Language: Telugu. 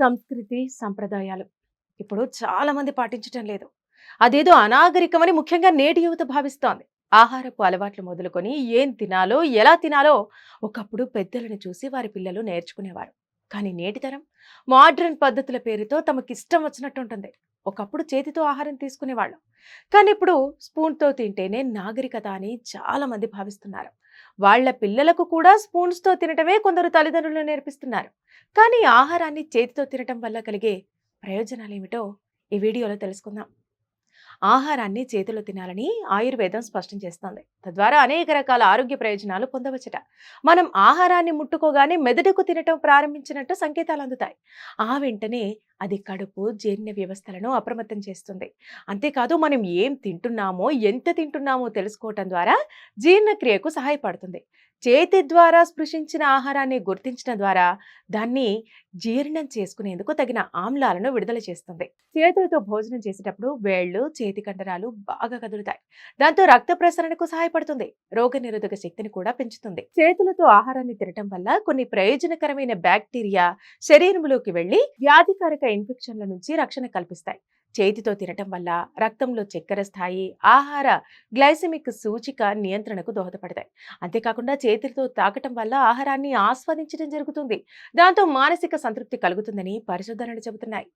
సంస్కృతి సంప్రదాయాలు. ఇప్పుడు చాలా మంది పాటించటం లేదు. అదేదో అనాగరికమని ముఖ్యంగా నేటి యువత భావిస్తోంది. ఆహారపు అలవాట్లు మొదలుకొని ఏం తినాలో ఎలా తినాలో ఒకప్పుడు పెద్దలను చూసి వారి పిల్లలు నేర్చుకునేవారు. కానీ నేటి తరం మోడ్రన్ పద్ధతుల పేరుతో తమకిష్టం వచ్చినట్టు ఉంటుంది ఒకప్పుడు చేతితో ఆహారం తీసుకునేవాళ్ళం. కానీ ఇప్పుడు స్పూన్తో తింటేనే నాగరికత అని చాలామంది భావిస్తున్నారు. వాళ్ళ పిల్లలకు కూడా స్పూన్స్తో తినటమే కొందరు తల్లిదండ్రులు నేర్పిస్తున్నారు. కానీ ఆహారాన్ని చేతితో తినటం వల్ల కలిగే ప్రయోజనాలు ఏమిటో ఈ వీడియోలో తెలుసుకుందాం. ఆహారాన్ని చేతిలో తినాలని ఆయుర్వేదం స్పష్టం చేస్తోంది. తద్వారా అనేక రకాల ఆరోగ్య ప్రయోజనాలు పొందవచ్చట. మనం ఆహారాన్ని ముట్టుకోగానే మెదడుకు తినటం ప్రారంభించినట్టు సంకేతాలు అందుతాయి. ఆ వెంటనే అది కడుపు జీర్ణ వ్యవస్థలను అప్రమత్తం చేస్తుంది. అంతేకాదు మనం ఏం తింటున్నామో ఎంత తింటున్నామో తెలుసుకోవటం ద్వారా జీర్ణక్రియకు సహాయపడుతుంది. చేతి ద్వారా స్పృశించిన ఆహారాన్ని గుర్తించడం ద్వారా దాన్ని జీర్ణం చేసుకునేందుకు తగిన ఆమ్లాలను విడుదల చేస్తుంది. చేతులతో భోజనం చేసేటప్పుడు వేళ్ళు చేతి కండరాలు బాగా కదులుతాయి. దాంతో రక్త ప్రసరణకు సహాయపడుతుంది. రోగ నిరోధక శక్తిని కూడా పెంచుతుంది. చేతులతో ఆహారాన్ని తినటం వల్ల కొన్ని ప్రయోజనకరమైన బ్యాక్టీరియా శరీరంలోకి వెళ్ళి వ్యాధికారక ఇన్ఫెక్షన్ల నుంచి రక్షణ కల్పిస్తాయి. చేతితో తినటం వల్ల రక్తంలో చక్కెర స్థాయి ఆహార గ్లైసెమిక్ సూచిక నియంత్రణకు దోహదపడతాయి. అంతేకాకుండా చేతులతో తాకటం వల్ల ఆహారాన్ని ఆస్వాదించడం జరుగుతుంది. దాంతో మానసిక సంతృప్తి కలుగుతుందని పరిశోధనలు చెబుతున్నాయి.